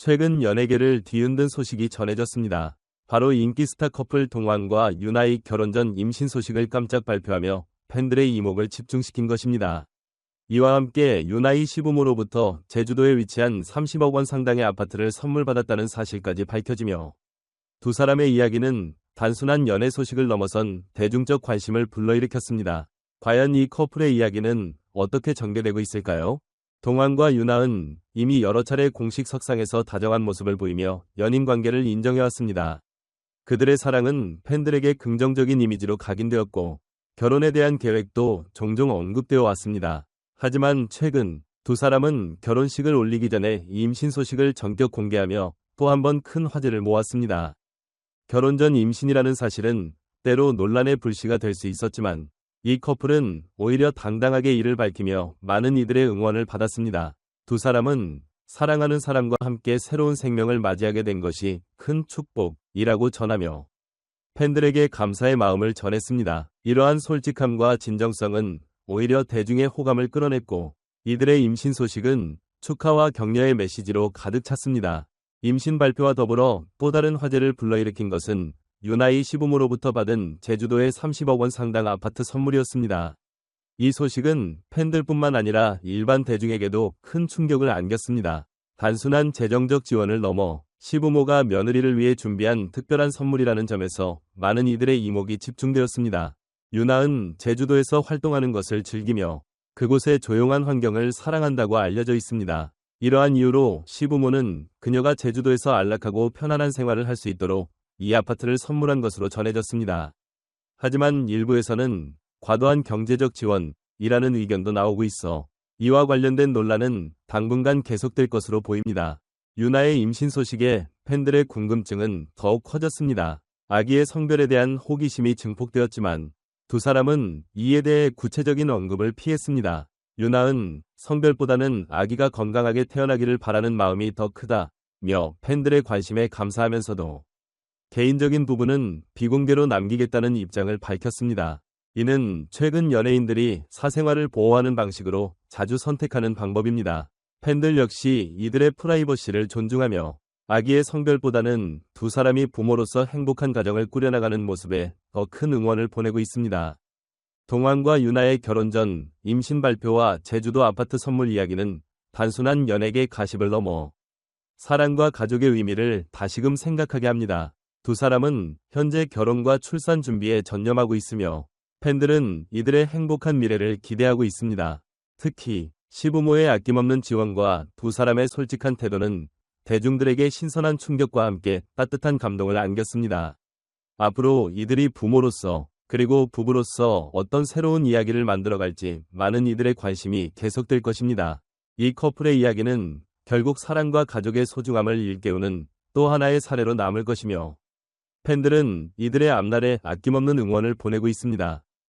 최근 연예계를 뒤흔든 소식이 전해졌습니다. 바로 인기 스타 커플 동환과 유나의 결혼 전 임신 소식을 깜짝 발표하며 팬들의 이목을 집중시킨 것입니다. 이와 함께 유나의 시부모로부터 제주도에 위치한 30억 원 상당의 아파트를 선물 받았다는 사실까지 밝혀지며 두 사람의 이야기는 단순한 연애 소식을 넘어선 대중적 관심을 불러일으켰습니다. 과연 이 커플의 이야기는 어떻게 전개되고 있을까요? 동환과 유나은 이미 여러 차례 공식 석상에서 다정한 모습을 보이며 연인 관계를 인정해왔습니다. 그들의 사랑은 팬들에게 긍정적인 이미지로 각인되었고 결혼에 대한 계획도 종종 언급되어 왔습니다. 하지만 최근 두 사람은 결혼식을 올리기 전에 임신 소식을 전격 공개하며 또 한 번 큰 화제를 모았습니다. 결혼 전 임신이라는 사실은 때로 논란의 불씨가 될 수 있었지만 이 커플은 오히려 당당하게 이를 밝히며 많은 이들의 응원을 받았습니다. 두 사람은 사랑하는 사람과 함께 새로운 생명을 맞이하게 된 것이 큰 축복이라고 전하며 팬들에게 감사의 마음을 전했습니다. 이러한 솔직함과 진정성은 오히려 대중의 호감을 끌어냈고 이들의 임신 소식은 축하와 격려의 메시지로 가득 찼습니다. 임신 발표와 더불어 또 다른 화제를 불러일으킨 것은 유나이 시부모로부터 받은 제주도의 30억 원 상당 아파트 선물이었습니다. 이 소식은 팬들뿐만 아니라 일반 대중에게도 큰 충격을 안겼습니다. 단순한 재정적 지원을 넘어 시부모가 며느리를 위해 준비한 특별한 선물이라는 점에서 많은 이들의 이목이 집중되었습니다. 유나은 제주도에서 활동하는 것을 즐기며 그곳의 조용한 환경을 사랑한다고 알려져 있습니다. 이러한 이유로 시부모는 그녀가 제주도에서 안락하고 편안한 생활을 할 수 있도록 이 아파트를 선물한 것으로 전해졌습니다. 하지만 일부에서는 과도한 경제적 지원이라는 의견도 나오고 있어 이와 관련된 논란은 당분간 계속될 것으로 보입니다. 유나의 임신 소식에 팬들의 궁금증은 더욱 커졌습니다. 아기의 성별에 대한 호기심이 증폭되었지만 두 사람은 이에 대해 구체적인 언급을 피했습니다. 유나은 성별보다는 아기가 건강하게 태어나기를 바라는 마음이 더 크다며 팬들의 관심에 감사하면서도 개인적인 부분은 비공개로 남기겠다는 입장을 밝혔습니다. 이는 최근 연예인들이 사생활을 보호하는 방식으로 자주 선택하는 방법입니다. 팬들 역시 이들의 프라이버시를 존중하며 아기의 성별보다는 두 사람이 부모로서 행복한 가정을 꾸려나가는 모습에 더 큰 응원을 보내고 있습니다. 동환과 유나의 결혼 전 임신 발표와 제주도 아파트 선물 이야기는 단순한 연예계 가십을 넘어 사랑과 가족의 의미를 다시금 생각하게 합니다. 두 사람은 현재 결혼과 출산 준비에 전념하고 있으며 팬들은 이들의 행복한 미래를 기대하고 있습니다. 특히 시부모의 아낌없는 지원과 두 사람의 솔직한 태도는 대중들에게 신선한 충격과 함께 따뜻한 감동을 안겼습니다. 앞으로 이들이 부모로서 그리고 부부로서 어떤 새로운 이야기를 만들어갈지 많은 이들의 관심이 계속될 것입니다. 이 커플의 이야기는 결국 사랑과 가족의 소중함을 일깨우는 또 하나의 사례로 남을 것이며 팬들은 이들의 앞날에 아낌없는 응원을 보내고 있습니다.